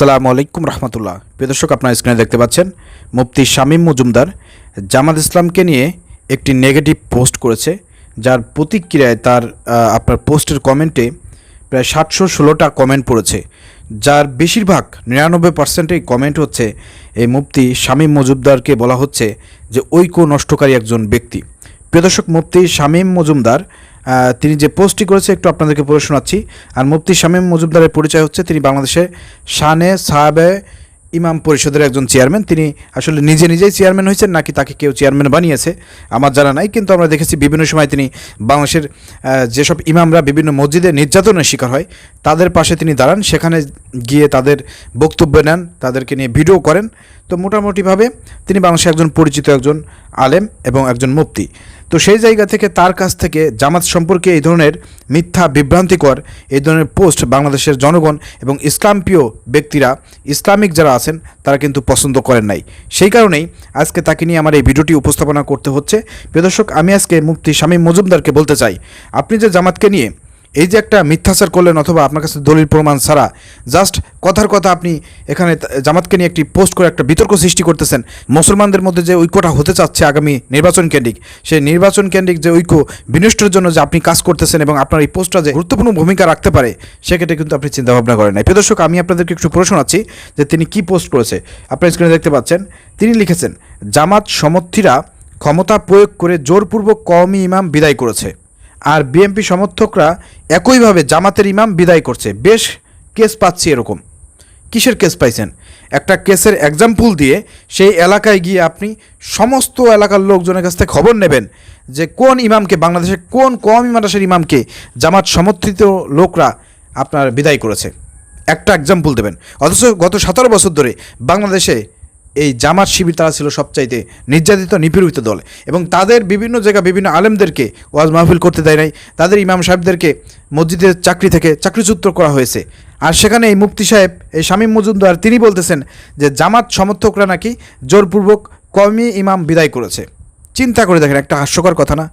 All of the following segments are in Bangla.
আসসালামু আলাইকুম রহমতুল্লাহ। প্রিয় দর্শক, আপনার স্ক্রিনে দেখতে পাচ্ছেন, মুফতি শামীম মজুমদার জামাত ইসলামকে নিয়ে একটি নেগেটিভ পোস্ট করেছে, যার প্রতিক্রিয়ায় তার আপনার পোস্টের কমেন্টে প্রায় সাতশো ষোলোটা কমেন্ট পড়েছে। যার বেশিরভাগ নিরানব্বই পার্সেন্টেই কমেন্ট হচ্ছে এই মুফতি শামীম মজুমদারকে বলা হচ্ছে যে ঐক্য নষ্টকারী একজন ব্যক্তি। প্রিয় দর্শক, মুফতি শামীম মজুমদার তিনি যে পোস্টটি করেছে, একটু আপনাদেরকে পড়ে শোনাচ্ছি। আর মুফতি শামীম মজুমদারের পরিচয় হচ্ছে, তিনি বাংলাদেশে শানে সাহাবে ইমাম পরিষদের একজন চেয়ারম্যান। তিনি আসলে নিজে নিজেই চেয়ারম্যান হয়েছেন, নাকি তাকে কেউ চেয়ারম্যান বানিয়েছে, আমার জানা নাই। কিন্তু আমরা দেখেছি বিভিন্ন সময় তিনি বাংলাদেশের যেসব ইমামরা বিভিন্ন মসজিদে নির্যাতনের শিকার হয়, তাদের পাশে তিনি দাঁড়ান। সেখানে গিয়ে তাদের বক্তব্য নেন, তাদেরকে নিয়ে ভিডিও করেন। তো মোটামুটিভাবে তিনি বাংলাদেশে একজন পরিচিত একজন আলেম এবং একজন মুফতি। তো সেই জায়গা থেকে তার কাছ থেকে জামাত সম্পর্কে এই ধরনের মিথ্যা, বিভ্রান্তিকর এই ধরনের পোস্ট বাংলাদেশের জনগণ এবং ইসলামপ্রিয় ব্যক্তিরা, ইসলামিক যারা আছেন, তারা কিন্তু পছন্দ করেন নাই। সেই কারণেই আজকে তাকে নিয়ে আমার এই ভিডিওটি উপস্থাপনা করতে হচ্ছে। প্রিয় দর্শক, আমি আজকে মুফতি শামীম মজুমদারকে বলতে চাই, আপনি যে জামাতকে নিয়ে এই যে একটা মিথ্যাচার করলেন অথবা আপনার কাছে দলিল প্রমাণ ছাড়া জাস্ট কথার কথা আপনি এখানে জামাতকে নিয়ে একটি পোস্ট করে একটা বিতর্ক সৃষ্টি করতেছেন। মুসলমানদের মধ্যে যে ঐক্যটা হতে চাচ্ছে আগামী নির্বাচন কেন্দ্রিক, সেই নির্বাচন কেন্দ্রিক যে ঐক্য বিনষ্টের জন্য যে আপনি কাজ করতেছেন এবং আপনার এই পোস্টটা যে গুরুত্বপূর্ণ ভূমিকা রাখতে পারে, সেক্ষেত্রে কিন্তু আপনি চিন্তাভাবনা করেন নাই। প্রিয় দর্শক, আমি আপনাদেরকে একটু প্রশ্ন আছি যে তিনি কি পোস্ট করেছে? আপনার স্ক্রিনে দেখতে পাচ্ছেন, তিনি লিখেছেন, জামাত সমর্থীরা ক্ষমতা প্রয়োগ করে জোরপূর্বক কওমি ইমাম বিদায় করেছে। আর বিএনপি সমর্থকরা একইভাবে জামাতের ইমাম বিদায় করছে। বেশ কেস পাচ্ছি এরকম। কিসের কেস পাইছেন? একটা কেসের এক্সাম্পল দিয়ে সেই এলাকায় গিয়ে আপনি সমস্ত এলাকার লোকজনের কাছ থেকে খবর নেবেন যে কোন ইমামকে, বাংলাদেশের কোন কম ইমাদাসের ইমামকে জামাত সমর্থিত লোকরা আপনার বিদায় করেছে। একটা এক্সাম্পল দেবেন। অথচ গত সতেরো বছর ধরে বাংলাদেশে এই জামাত শিবির তারা ছিল সবচাইতে নির্যাতিত, নিপীড়িত দল। এবং তাদের বিভিন্ন জায়গা বিভিন্ন আলেমদেরকে ওয়াজ মাহফিল করতে দেয় নাই। তাদের ইমাম সাহেবদেরকে মসজিদের চাকরি থেকে চাকরিচ্যুত করা হয়েছে। আর সেখানে এই মুফতি সাহেব, এই শামীম মজুমদার, তিনি বলতেছেন যে জামাত সমর্থকরা নাকি জোরপূর্বক কমই ইমাম বিদায় করেছে। চিন্তা করে দেখেন, একটা হাস্যকর কথা না?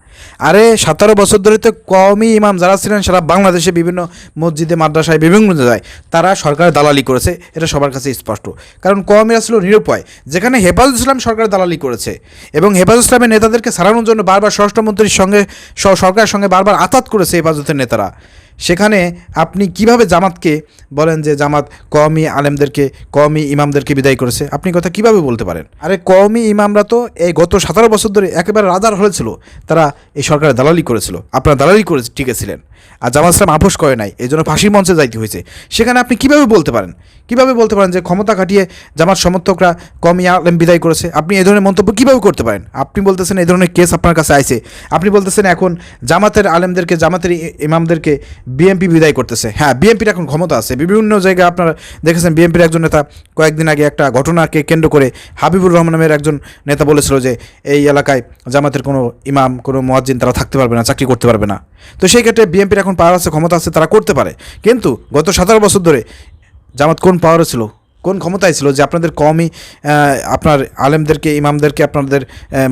আরে, সতেরো বছর ধরে তো কমই ইমাম যারা ছিলেন, সারা বাংলাদেশে বিভিন্ন মসজিদে, মাদ্রাসায়, বিভিন্ন জায়গায়, তারা সরকারের দালালি করেছে, এটা সবার কাছে স্পষ্ট। কারণ কওমিরা ছিল নিরুপায়, যেখানে হেফাজত ইসলাম সরকার দালালি করেছে এবং হেফাজত ইসলামের নেতাদেরকে সারানোর জন্য বারবার স্বরাষ্ট্রমন্ত্রীর সঙ্গে সরকারের সঙ্গে বারবার আতাত করেছে হেফাজতের নেতারা। সেখানে আপনি কীভাবে জামাতকে বলেন যে জামাত কওমি আলেমদেরকে, কওমি ইমামদেরকে বিদায় করেছে? আপনি কথা কীভাবে বলতে পারেন? আরে কওমি ইমামরা তো এই গত সতেরো বছর ধরে একেবারে রাজার হয়েছিল। তারা এই সরকারের দালালি করেছিল। আপনারা দালালি করে টিকেছিলেন। আর জামাত ইসলাম আপোষ করে নাই। এই জন্য ফাঁসির মঞ্চে যাইতে হয়েছে। সেখানে আপনি কীভাবে বলতে পারেন? কীভাবে বলতে পারেন যে ক্ষমতা কাটিয়ে জামাত সমর্থকরা কমি আলেম বিদায় করেছে? আপনি এই ধরনের মন্তব্য কীভাবে করতে পারেন? আপনি বলতেছেন এই ধরনের কেস আপনার কাছে আইছে। আপনি বলতেছেন এখন জামাতের আলেমদেরকে, জামাতের ইমামদেরকে বিএনপি বিদায় করতেছে। হ্যাঁ বিএনপির এখন ক্ষমতা আছে। বিভিন্ন জায়গায় আপনারা দেখেছেন বিএনপির একজন নেতা কয়েকদিন আগে একটা ঘটনাকে কেন্দ্র করে হাবিবুর রহমান নামের একজন নেতা বলেছিল যে এই এলাকায় জামাতের কোনো ইমাম, কোনো মোয়াজ্জিন তারা থাকতে পারবে না, চাকরি করতে পারবে না। তো সেই ক্ষেত্রে বিএনপির এখন পাওয়ার আছে, ক্ষমতা আছে, তারা করতে পারে। কিন্তু গত সতেরো বছর ধরে জামাত কোন পাওয়ারে ছিল? কোন ক্ষমতায় ছিল যে আপনাদের কমই আপনার আলেমদেরকে, ইমামদেরকে আপনাদের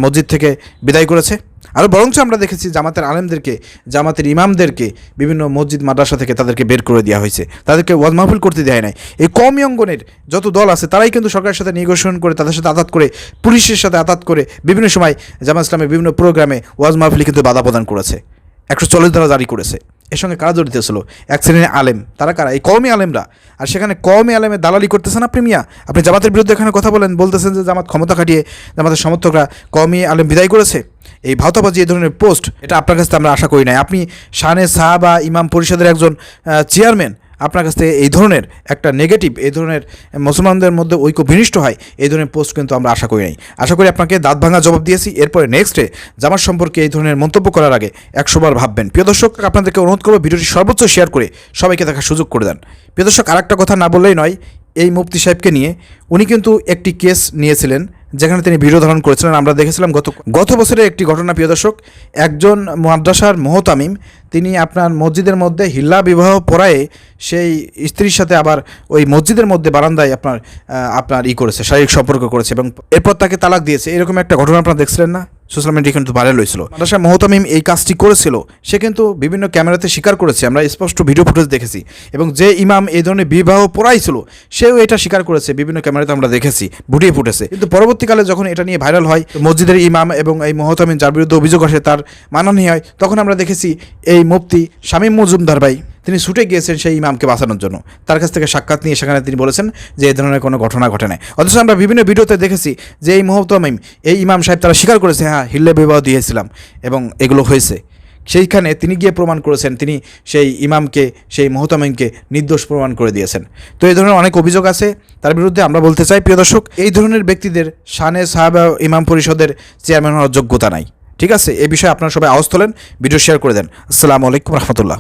মসজিদ থেকে বিদায় করেছে? আরও বরঞ্চ আমরা দেখেছি জামাতের আলেমদেরকে, জামাতের ইমামদেরকে বিভিন্ন মসজিদ, মাদ্রাসা থেকে তাদেরকে বের করে দেওয়া হয়েছে। তাদেরকে ওয়াজ মাহফিল করতে দেয় নাই। এই কমই অঙ্গনের যত দল আছে, তারাই কিন্তু সরকারের সাথে নিগোসিয়েশন করে, তাদের সাথে আতাত করে, পুলিশের সাথে আতাত করে বিভিন্ন সময় জামাত ইসলামের বিভিন্ন প্রোগ্রামে ওয়াজ মাহফিল কিন্তু বাধা প্রদান করেছে। একশো চল্লিশ ধারা জারি করেছে। এর সঙ্গে কারা জড়িত ছিল? এক শ্রেণির আলেম। তারা কারা? এই কওমি আলেমরা। আর সেখানে কওমি আলেমে দালালি করতেছেন আপনি মিয়া? আপনি জামাতের বিরুদ্ধে এখানে কথা বলেন, বলতেছেন যে জামাত ক্ষমতা খাটিয়ে, জামাতের সমর্থকরা কওমি আলেম বিদায় করেছে। এই ভাওতাবাজি এই ধরনের পোস্ট, এটা আপনার কাছে আমরা আশা করি নাই। আপনি শানে সাহাবা ইমাম পরিষদের একজন চেয়ারম্যান আপনার কাছ থেকে এই ধরনের একটা নেগেটিভ এই ধরনের মুসলমানদের মধ্যে ঐক্য বিনিষ্ট হয়, এই ধরনের পোস্ট কিন্তু আমরা আশা করি নাই। আশা করি আপনাকে দাঁত ভাঙা জবাব দিয়েছি। এরপরে নেক্সটে জামার সম্পর্কে এই ধরনের মন্তব্য করার আগে একশোবার ভাববেন। প্রিয় দর্শক, আপনাদেরকে অনুরোধ করব ভিডিওটি সর্বোচ্চ শেয়ার করে সবাইকে দেখার সুযোগ করে দেন। প্রিয় দর্শক, আরেকটা কথা না বললেই নয়, এই মুফতি সাহেবকে নিয়ে উনি কিন্তু একটি কেস নিয়েছিলেন। যেখানে তিনি ভিডিও ধারণ করেছিলেন, আমরা দেখেছিলাম গত গত বছরের একটি ঘটনা, প্রিয় দর্শক। একজন মাদ্রাসার মোহতামিম, তিনি আপনার মসজিদের মধ্যে হিল্লা বিবাহ পড়ায়ে সেই স্ত্রীর সাথে আবার ওই মসজিদের মধ্যে বারান্দায় আপনার আপনার ই করেছে, শারীরিক সম্পর্ক করেছে এবং এরপর তাকে তালাক দিয়েছে। এরকম একটা ঘটনা আপনারা দেখছিলেন না? সোশ্যাল মিডিয়া কিন্তু ভাইরাল হয়েছিল। মাদ্রাসা মোহতামিম এই কাজটি করেছিল। সে কিন্তু বিভিন্ন ক্যামেরাতে স্বীকার করেছে। আমরা স্পষ্ট ভিডিও ফুটেজ দেখেছি। এবং যে ইমাম এই ধরনের বিবাহ পড়াইছিল, সেও এটা স্বীকার করেছে। বিভিন্ন ক্যামেরাতে আমরা দেখেছি ফুটিয়ে ফুটেছে। কিন্তু পরবর্তীকালে যখন এটা নিয়ে ভাইরাল হয় মসজিদের ইমাম এবং এই মোহতামিম যার বিরুদ্ধে অভিযোগ আসে তার মানানি হয়, তখন আমরা দেখেছি এই মুফতি শামীম মজুমদার ভাই। তিনি ছুটে গিয়েছেন সেই ইমামকে বাঁচানোর জন্য। তার কাছ থেকে সাক্ষাৎ নিয়ে সেখানে তিনি বলেছেন যে এই ধরনের কোনো ঘটনা ঘটে নাই। অথচ আমরা বিভিন্ন ভিডিওতে দেখেছি যে, এই মোহতামিম এই ইমাম সাহেব তারা স্বীকার করেছে হ্যাঁ হিল্লে বিবাহ দিয়েছিলাম এবং এগুলো হয়েছে। সেইখানে তিনি গিয়ে প্রমাণ করেছেন, তিনি সেই ইমামকে, সেই মোহতামিমকে নির্দোষ প্রমাণ করে দিয়েছেন। তো এই ধরনের অনেক অভিযোগ আছে। তার বিরুদ্ধে আমরা বলতে চাই, প্রিয় দর্শক, এই ধরনের ব্যক্তিদের শানে সাহাবা ইমাম পরিষদের চেয়ারম্যান হওয়ার যোগ্যতা নাই। ঠিক আছে? এ বিষয়ে আপনারা সবাই আওয়াজ তোলেন, ভিডিও শেয়ার করে দেন। আসসালামু আলাইকুম রহমতুল্লাহ।